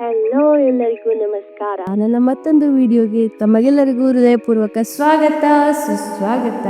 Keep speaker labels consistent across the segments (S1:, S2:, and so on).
S1: Hello ಎಲ್ಲರಿಗೂ ನಮಸ್ಕಾರ. ನನ್ನ ಮತ್ತೊಂದು ವಿಡಿಯೋಗೆ ತಮಗೆಲ್ಲರಿಗೂ ಹೃದಯಪೂರ್ವಕ ಸ್ವಾಗತ, ಸುಸ್ವಾಗತ.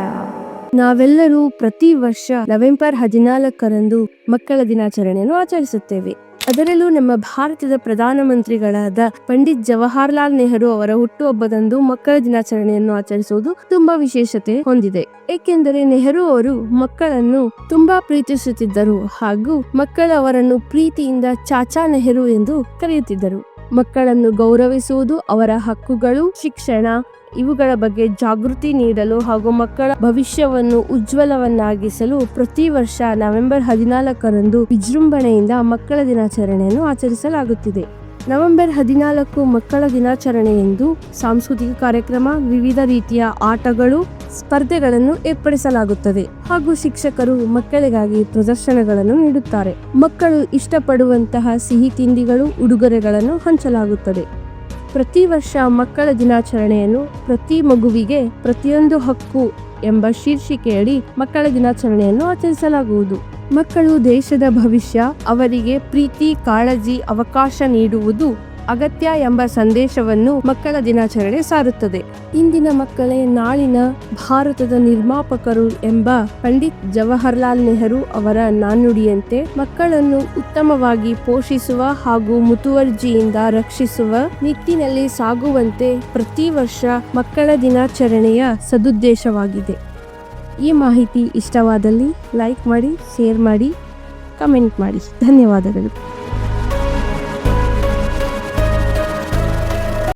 S1: ನಾವೆಲ್ಲರೂ ಪ್ರತಿ ವರ್ಷ ನವೆಂಬರ್ ಹದಿನಾಲ್ಕರಂದು ಮಕ್ಕಳ ದಿನಾಚರಣೆಯನ್ನು ಆಚರಿಸುತ್ತೇವೆ. ಅದರಲ್ಲೂ ನಮ್ಮ ಭಾರತದ ಪ್ರಧಾನಮಂತ್ರಿಗಳಾದ ಪಂಡಿತ್ ಜವಾಹರ್ಲಾಲ್ ನೆಹರು ಅವರ ಹುಟ್ಟುಹಬ್ಬದಂದು ಮಕ್ಕಳ ದಿನಾಚರಣೆಯನ್ನು ಆಚರಿಸುವುದು ತುಂಬಾ ವಿಶೇಷತೆ ಹೊಂದಿದೆ. ಏಕೆಂದರೆ ನೆಹರು ಅವರು ಮಕ್ಕಳನ್ನು ತುಂಬಾ ಪ್ರೀತಿಸುತ್ತಿದ್ದರು ಹಾಗೂ ಮಕ್ಕಳು ಅವರನ್ನು ಪ್ರೀತಿಯಿಂದ ಚಾಚಾ ನೆಹರು ಎಂದು ಕರೆಯುತ್ತಿದ್ದರು. ಮಕ್ಕಳನ್ನು ಗೌರವಿಸುವುದು ಅವರ ಹಕ್ಕುಗಳು, ಶಿಕ್ಷಣ ಇವುಗಳ ಬಗ್ಗೆ ಜಾಗೃತಿ ನೀಡಲು ಹಾಗೂ ಮಕ್ಕಳ ಭವಿಷ್ಯವನ್ನು ಉಜ್ವಲವನ್ನಾಗಿಸಲು ಪ್ರತಿ ವರ್ಷ ನವೆಂಬರ್ ಹದಿನಾಲ್ಕರಂದು ವಿಜೃಂಭಣೆಯಿಂದ ಮಕ್ಕಳ ದಿನಾಚರಣೆಯನ್ನು ಆಚರಿಸಲಾಗುತ್ತಿದೆ. ನವೆಂಬರ್ ಹದಿನಾಲ್ಕು ಮಕ್ಕಳ ದಿನಾಚರಣೆ ಎಂದು ಸಾಂಸ್ಕೃತಿಕ ಕಾರ್ಯಕ್ರಮ, ವಿವಿಧ ರೀತಿಯ ಆಟಗಳು, ಸ್ಪರ್ಧೆಗಳನ್ನು ಏರ್ಪಡಿಸಲಾಗುತ್ತದೆ ಹಾಗೂ ಶಿಕ್ಷಕರು ಮಕ್ಕಳಿಗಾಗಿ ಪ್ರದರ್ಶನಗಳನ್ನು ನೀಡುತ್ತಾರೆ. ಮಕ್ಕಳು ಇಷ್ಟಪಡುವಂತಹ ಸಿಹಿ ತಿಂಡಿಗಳು, ಉಡುಗೊರೆಗಳನ್ನು ಹಂಚಲಾಗುತ್ತದೆ. ಪ್ರತಿ ವರ್ಷ ಮಕ್ಕಳ ದಿನಾಚರಣೆಯನ್ನು ಪ್ರತಿ ಮಗುವಿಗೆ ಪ್ರತಿಯೊಂದು ಹಕ್ಕು ಎಂಬ ಶೀರ್ಷಿಕೆಯಡಿ ಮಕ್ಕಳ ದಿನಾಚರಣೆಯನ್ನು ಆಚರಿಸಲಾಗುವುದು. ಮಕ್ಕಳು ದೇಶದ ಭವಿಷ್ಯ, ಅವರಿಗೆ ಪ್ರೀತಿ, ಕಾಳಜಿ, ಅವಕಾಶ ನೀಡುವುದು ಅಗತ್ಯ ಎಂಬ ಸಂದೇಶವನ್ನು ಮಕ್ಕಳ ದಿನಾಚರಣೆ ಸಾರುತ್ತದೆ. ಇಂದಿನ ಮಕ್ಕಳೇ ನಾಳಿನ ಭಾರತದ ನಿರ್ಮಾಪಕರು ಎಂಬ ಪಂಡಿತ್ ಜವಾಹರ್ಲಾಲ್ ನೆಹರು ಅವರ ನಾಣ್ಣುಡಿಯಂತೆ ಮಕ್ಕಳನ್ನು ಉತ್ತಮವಾಗಿ ಪೋಷಿಸುವ ಹಾಗೂ ಮುತುವರ್ಜಿಯಿಂದ ರಕ್ಷಿಸುವ ನಿಟ್ಟಿನಲ್ಲಿ ಸಾಗುವಂತೆ ಪ್ರತಿ ವರ್ಷ ಮಕ್ಕಳ ದಿನಾಚರಣೆಯ ಸದುದ್ದೇಶವಾಗಿದೆ. ಈ ಮಾಹಿತಿ ಇಷ್ಟವಾದಲ್ಲಿ ಲೈಕ್ ಮಾಡಿ, ಶೇರ್ ಮಾಡಿ, ಕಮೆಂಟ್ ಮಾಡಿ. ಧನ್ಯವಾದಗಳು.